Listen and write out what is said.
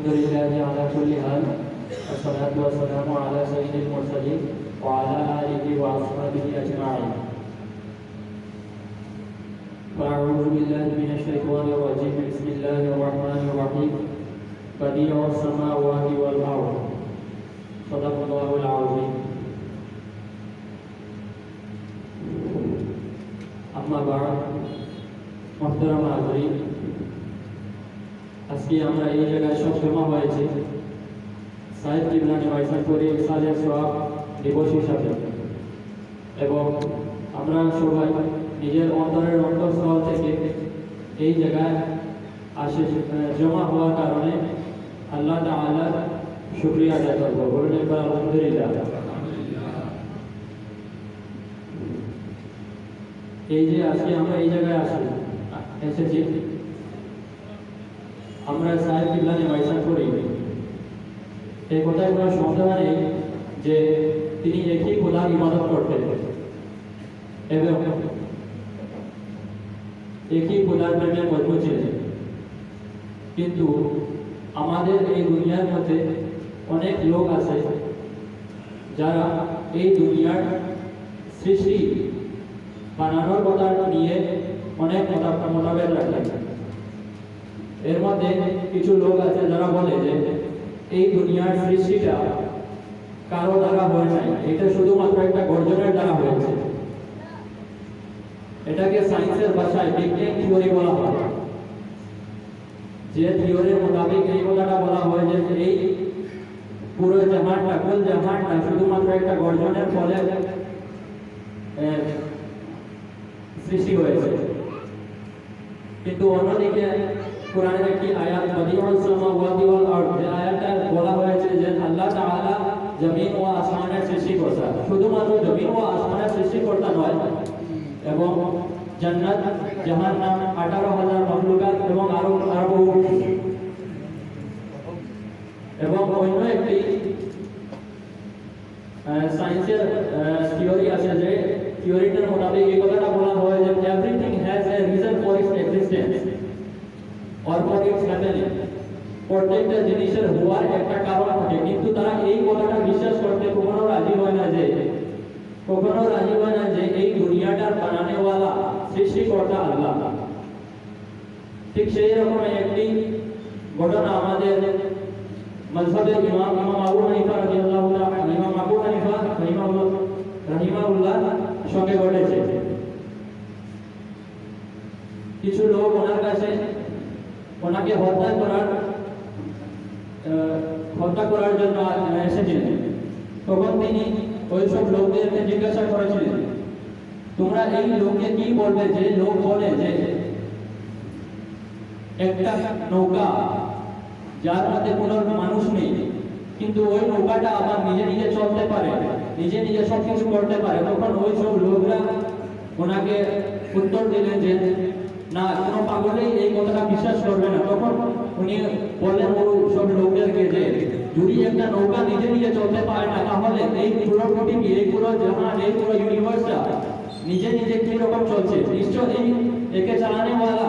الحمد لله على كل حال والصلاة والسلام على سيد المرسلين وعلى آله وأصحابه أجمعين. فأعوذ بالله من الشيطان الرجيم بسم الله الرحمن الرحيم. بديع السماوات والأرض. صدق الله العظيم. أما بعد محترم حاضرين আজকে আমরা এই জায়গায় সব জমা হয়েছে। সাহেব কিবলানি ইসালের সব দিবস হিসাবে। এবং আমরা সবাই নিজের অন্তরের অন্তঃস্থল থেকে এই জায়গায় আসে জমা হওয়ার কারণে আল্লাহ তাআলা শুকরিয়া আদায় করব। বলুন একবার আলহামদুলিল্লাহ। এই যে আজকে আমরা এই জায়গায় আসি এসেছি। আমরা সাহেব কিবলানি ওয়াইসান করি এই কথায় কোনো সন্দেহ নেই যে তিনি একই খোদার ইবাদত করতেন। এবং একই খোদার প্রেমে মজবুত ছিলেন। কিন্তু আমাদের এই দুনিয়ার মধ্যে অনেক লোক আছে যারা এই দুনিয়ার সৃষ্টি বানানোর কথা নিয়ে অনেক মতা মতভেদ রাখেন। এর মধ্যে কিছু লোক আছে যারা বলে যে এই দুনিয়ার সৃষ্টিটা কারও দ্বারা হয় নাই। এটা শুধুমাত্র একটা গর্জনের দ্বারা হয়েছে। এটাকে সায়েন্সের ভাষায় ব্যাং থিওরি বলা হয়। যে থিওরির মোতাবেক এই কথাটা বলা হয় যে এই পুরো জাহানটা কুল জাহানটা শুধুমাত্র একটা গর্জনের ফলে সৃষ্টি হয়েছে। কিন্তু অন্যদিকে কোরআনের একটি আয়াত, বদিউল সামাওয়াতি ওয়াল আরদ যে আয়াতটা বলা হয়েছে যে আল্লাহ তাআলা জমিন ও আসমানের সৃষ্টিকর্তা শুধুমাত্র জমিন ও আসমানের সৃষ্টিকর্তা নয়, এবং জান্নাত, জাহান্নাম, আঠারো হাজার মখলুকাত এবং আরও আরও বহু কিছু। এবং অন্য একটি সায়েন্সের থিওরি আছে যে থিওরিটার মোতাবেক এই কথাটা বলা হয় যে everything has a or for its happening প্রত্যেকটা জিনিসের হওয়ার একটা কারণ থাকে কিন্তু তারা এই কথাটা বিশ্বাস করতে কখনো রাজি হয় না যে কখনো রাজি হয় না যে এই দুনিয়াটার বানানেওয়ালা সৃষ্টিকর্তা আল্লাহ ঠিক সেই রকম একটি ঘটনা আমাদের মজহবের ইমাম ইমাম আবু হানিফা রাদিয়াল্লাহু তাআলা ইমাম আবু হানিফা রাহিমাহুল্লাহ রাহিমাহুল্লাহ সঙ্গে ঘটেছে কিছু লোক ওনার কাছে ওনাকে হত্যা করার হত্যা করার জন্য এসেছিলেন। তখন তিনি ওইসব লোকদেরকে জিজ্ঞাসা করেছিলেন, তোমরা এই লোককে কি বলবে? যে লোক বলে যে একটা নৌকা, যার মধ্যে কোনো মানুষ নেই, কিন্তু ওই নৌকাটা আবার নিজে নিজে চলতে পারে, নিজে নিজে সব কিছু করতে পারে। তখন ওই সব লোকরা ওনাকে উত্তর দিলেন যে না, কোনো পাগলেই এই কথাটা বিশ্বাস করবে না। তখন উনি বললেন ওর সব লোকদেরকে যে যদি একটা নৌকা নিজে নিজে চলতে পারে না, তাহলে এই পুরো পৃথিবী, এই পুরো জাহান, এই পুরো ইউনিভার্সটা নিজে নিজে কীরকম চলছে? নিশ্চয় এই একে চালানেওয়ালা